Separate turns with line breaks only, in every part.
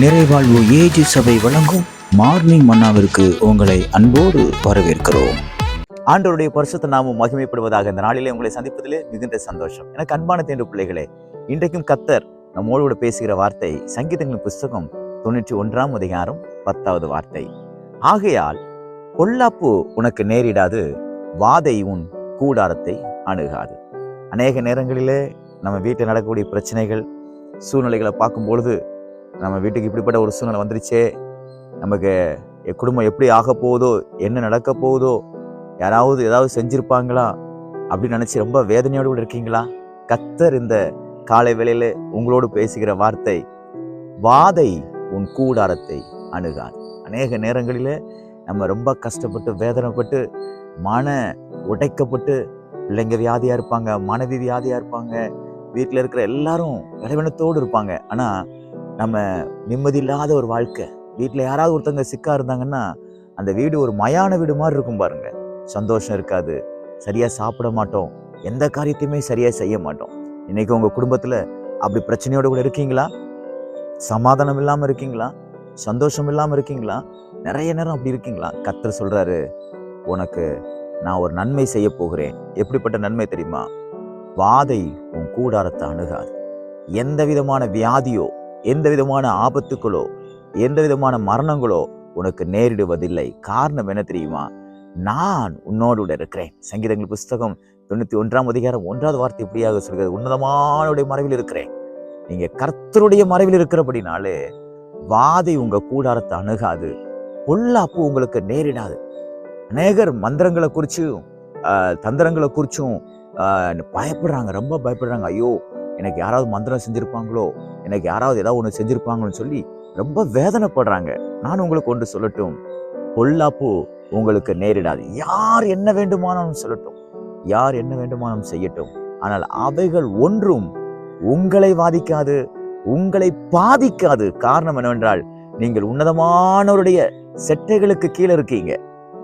நிறைவாழ்வு AG சபை வழங்கும் morning மன்னாவிற்கு உங்களை அன்போடு வரவேற்கிறோம்.
ஆண்டவருடைய பரிசுத்த நாமும் மகிமைப்படுவதாக இந்த நாளிலே உங்களை சந்திப்பதிலே மிகுந்த சந்தோஷம். எனக்கு அன்பான தேன்று பிள்ளைகளே இன்றைக்கும் கத்தர் நம்மோடு கூட பேசுகிற வார்த்தை சங்கீதங்களின் புஸ்தகம் தொண்ணூற்றி ஒன்றாம் அதிகாரம் பத்தாவது வார்த்தை. ஆகையால் பொல்லாப்பு உனக்கு நேரிடாது வாதை உன் கூடாரத்தை அணுகாது. அநேக நேரங்களிலே நம்ம வீட்டில் நடக்கக்கூடிய பிரச்சனைகள் சூழ்நிலைகளை பார்க்கும் பொழுது நம்ம வீட்டுக்கு இப்படிப்பட்ட ஒரு சூழ்நிலை வந்துருச்சே நமக்கு என் குடும்பம் எப்படி ஆக போகுதோ என்ன நடக்க போகுதோ யாராவது ஏதாவது செஞ்சுருப்பாங்களா அப்படின்னு நினச்சி ரொம்ப வேதனையோடு கூட இருக்கீங்களா? கத்தர் இந்த காலை வேளையில் உங்களோடு பேசுகிற வார்த்தை வாதை உன் கூடாரத்தை அணுகாது. அநேக நேரங்களில் நம்ம ரொம்ப கஷ்டப்பட்டு வேதனைப்பட்டு மன உடைக்கப்பட்டு பிள்ளைங்க வியாதியாக இருப்பாங்க மனைவி வியாதியாக இருப்பாங்க வீட்டில் இருக்கிற எல்லாரும் இறைவனத்தோடு இருப்பாங்க. ஆனால் நம்ம நிம்மதி இல்லாத ஒரு வாழ்க்கை. வீட்டில் யாராவது ஒருத்தங்க சிக்கா இருந்தாங்கன்னா அந்த வீடு ஒரு மயான வீடு மாதிரி இருக்கும் பாருங்க. சந்தோஷம் இருக்காது. சரியாக சாப்பிட மாட்டோம். எந்த காரியத்தையுமே சரியாக செய்ய மாட்டோம். இன்றைக்கி உங்கள் குடும்பத்தில் அப்படி பிரச்சனையோடு கூட இருக்கீங்களா? சமாதானம் இல்லாமல் இருக்கீங்களா? சந்தோஷம் இல்லாமல் இருக்கீங்களா? நிறைய நேரம் அப்படி இருக்கீங்களா? கத்தர் சொல்கிறாரு உனக்கு நான் ஒரு நன்மை செய்ய போகிறேன். எப்படிப்பட்ட நன்மை தெரியுமா? வாதை உன் கூடாரத்தை அணுகாது. எந்த விதமான வியாதியோ எந்த விதமான ஆபத்துக்களோ எந்த விதமான மரணங்களோ உனக்கு நேரிடுவதில்லை. காரணம் என்ன தெரியுமா? நான் உன்னோடு இருக்கிறேன். சங்கீதங்கள் புஸ்தகம் தொண்ணூற்றி ஒன்றாம் அதிகாரம் ஒன்றாவது வார்த்தை இப்படியாக சொல்கிறது. உன்னதமானுடைய மறைவில் இருக்கிறேன். நீங்கள் கர்த்தருடைய மறைவில் இருக்கிறபடினாலே வாதை உங்கள் கூடாரத்தை அணுகாது. பொல்லாப்பு உங்களுக்கு நேரிடாது. அநேகர் மந்திரங்களை குறிச்சும் தந்திரங்களை குறிச்சும் பயப்படுறாங்க. ரொம்ப பயப்படுறாங்க. ஐயோ எனக்கு யாராவது மந்திரம் செஞ்சுருப்பாங்களோ எனக்கு யாராவது ஏதாவது ஒன்று செஞ்சுருப்பாங்கன்னு சொல்லி ரொம்ப வேதனைப்படுறாங்க. நான் உங்களுக்கு ஒன்று சொல்லட்டும். பொல்லாப்பு உங்களுக்கு நேரிடாது. யார் என்ன வேண்டுமானாலும் சொல்லட்டும். யார் என்ன வேண்டுமானாலும் செய்யட்டும். ஆனால் அவைகள் ஒன்றும் உங்களை பாதிக்காது உங்களை பாதிக்காது. காரணம் என்னவென்றால் நீங்கள் உன்னதமானவருடைய செட்டைகளுக்கு கீழே இருக்கீங்க.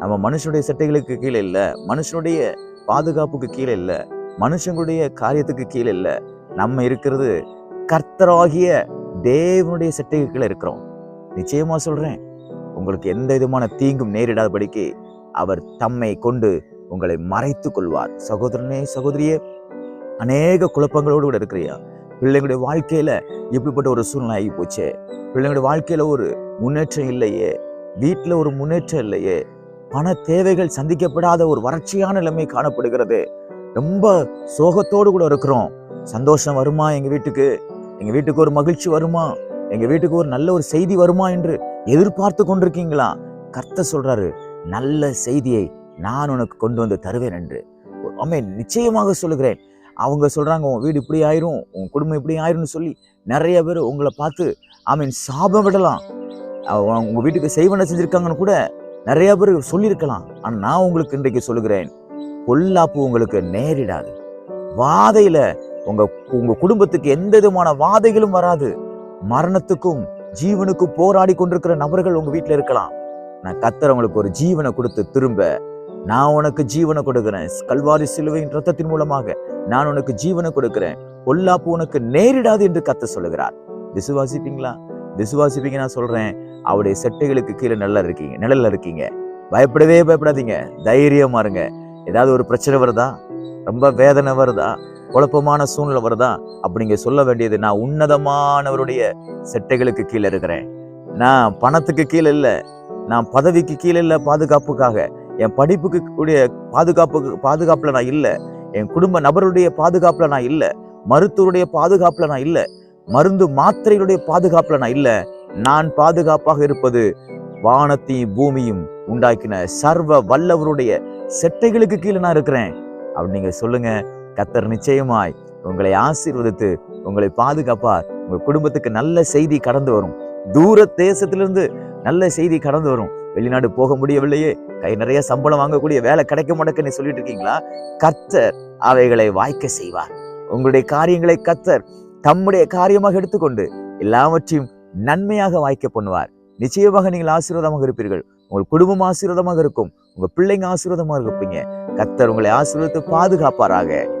நம்ம மனுஷனுடைய செட்டைகளுக்கு கீழே இல்லை மனுஷனுடைய பாதுகாப்புக்கு கீழே இல்லை மனுஷங்களுடைய காரியத்துக்கு கீழே இல்லை நம்ம இருக்கிறது கர்த்தராகிய தேவனுடைய சட்டைகளை இருக்கிறோம். நிச்சயமா சொல்றேன் உங்களுக்கு எந்த விதமான தீங்கும் நேரிடாதபடிக்கு அவர் தம்மை கொண்டு உங்களை மறைத்து கொள்வார் சகோதரனே சகோதரியே அநேக குழப்பங்களோடு கூட இருக்கிறியா? பிள்ளைங்களுடைய வாழ்க்கையில இப்படிப்பட்ட ஒரு சூழ்நிலை ஆகி போச்சே. பிள்ளைங்களுடைய வாழ்க்கையில ஒரு முன்னேற்றம் இல்லையே. வீட்டில் ஒரு முன்னேற்றம் இல்லையே. பண தேவைகள் சந்திக்கப்படாத ஒரு வறட்சியான நிலைமை காணப்படுகிறது. ரொம்ப சோகத்தோடு கூட இருக்கிறோம். சந்தோஷம் வருமா எங்கள் வீட்டுக்கு? எங்கள் வீட்டுக்கு ஒரு மகிழ்ச்சி வருமா? எங்கள் வீட்டுக்கு ஒரு நல்ல ஒரு செய்தி வருமா என்று எதிர்பார்த்து கொண்டிருக்கீங்களா? கர்த்த சொல்கிறாரு நல்ல செய்தியை நான் உனக்கு கொண்டு வந்து தருவேன் என்று. ஆமே நிச்சயமாக சொல்லுகிறேன். அவங்க சொல்கிறாங்க உன் வீடு இப்படி ஆயிரும் உன் குடும்பம் இப்படி ஆயிரும்னு சொல்லி நிறைய பேர் உங்களை பார்த்து ஆமீன் சாபம் விடலாம். உங்கள் வீட்டுக்கு செய்வன செஞ்சிருக்காங்கன்னு கூட நிறைய பேர் சொல்லியிருக்கலாம். ஆனால் நான் உங்களுக்கு இன்றைக்கு சொல்லுகிறேன் பொல்லாப்பு உங்களுக்கு நேரிடாது. வாதையில் உங்க உங்க குடும்பத்துக்கு எந்த விதமான வாதைகளும் வராது. மரணத்துக்கும் ஜீவனுக்கும் போராடி கொண்டிருக்கிற நபர்கள் உங்க வீட்டுல இருக்கலாம். நான் கத்துறவங்களுக்கு ஒரு ஜீவனை கொடுத்து திரும்ப நான் உனக்கு ஜீவனை கொடுக்குறேன். கல்வாரி சிலுவையின் ரத்தத்தின் மூலமாக நான் உனக்கு ஜீவனை கொடுக்கிறேன். பொல்லாப்பு உனக்கு நேரிடாது என்று கத்த சொல்லுகிறார். விசுவாசிப்பீங்களா? விசுவாசிப்பீங்க நான் சொல்றேன். அவருடைய செட்டைகளுக்கு கீழே நல்லா இருக்கீங்க நிழல்ல இருக்கீங்க. பயப்படவே பயப்படாதீங்க. தைரியமா இருங்க. ஏதாவது ஒரு பிரச்சனை வருதா? ரொம்ப வேதனை வருதா? குழப்பமான சூழ்நிலை வருதா? அப்படி நீங்கள் சொல்ல வேண்டியது நான் உன்னதமானவருடைய செட்டைகளுக்கு கீழே இருக்கிறேன். நான் பணத்துக்கு கீழே இல்லை நான் பதவிக்கு கீழே இல்லை பாதுகாப்புக்காக. என் படிப்புக்கு கூடிய பாதுகாப்புக்கு பாதுகாப்பில் நான் இல்லை. என் குடும்ப நபருடைய பாதுகாப்பில் நான் இல்லை. மருத்துவருடைய பாதுகாப்பில் நான் இல்லை. மருந்து மாத்திரைகளுடைய பாதுகாப்பில் நான் இல்லை. நான் பாதுகாப்பாக இருப்பது வானத்தையும் பூமியும் உண்டாக்கின சர்வ வல்லவருடைய செட்டைகளுக்கு கீழே நான் இருக்கிறேன். அப்படி நீங்கள் சொல்லுங்கள் கத்தர் நிச்சயமாய் உங்களை ஆசீர்வதித்து உங்களை பாதுகாப்பார். உங்க குடும்பத்துக்கு நல்ல செய்தி கடந்து வரும். தூர தேசத்திலிருந்து நல்ல செய்தி கடந்து வரும். வெளிநாடு போக முடியவில்லையே. கை நிறைய சம்பளம் வாங்கக்கூடிய வேலை கிடைக்க மாட்டேன்னு சொல்லிட்டு இருக்கீங்களா? கத்தர் அவைகளை வாய்க்க செய்வார். உங்களுடைய காரியங்களை கத்தர் தம்முடைய காரியமாக எடுத்துக்கொண்டு எல்லாவற்றையும் நன்மையாக வாய்க்க பண்ணுவார். நிச்சயமாக நீங்கள் ஆசீர்வாதமாக இருப்பீர்கள். உங்கள் குடும்பம் ஆசீர்வாதமாக இருக்கும். உங்க பிள்ளைங்க ஆசீர்வாதமாக இருப்பீங்க. கத்தர் உங்களை ஆசீர்வதித்து பாதுகாப்பாராக.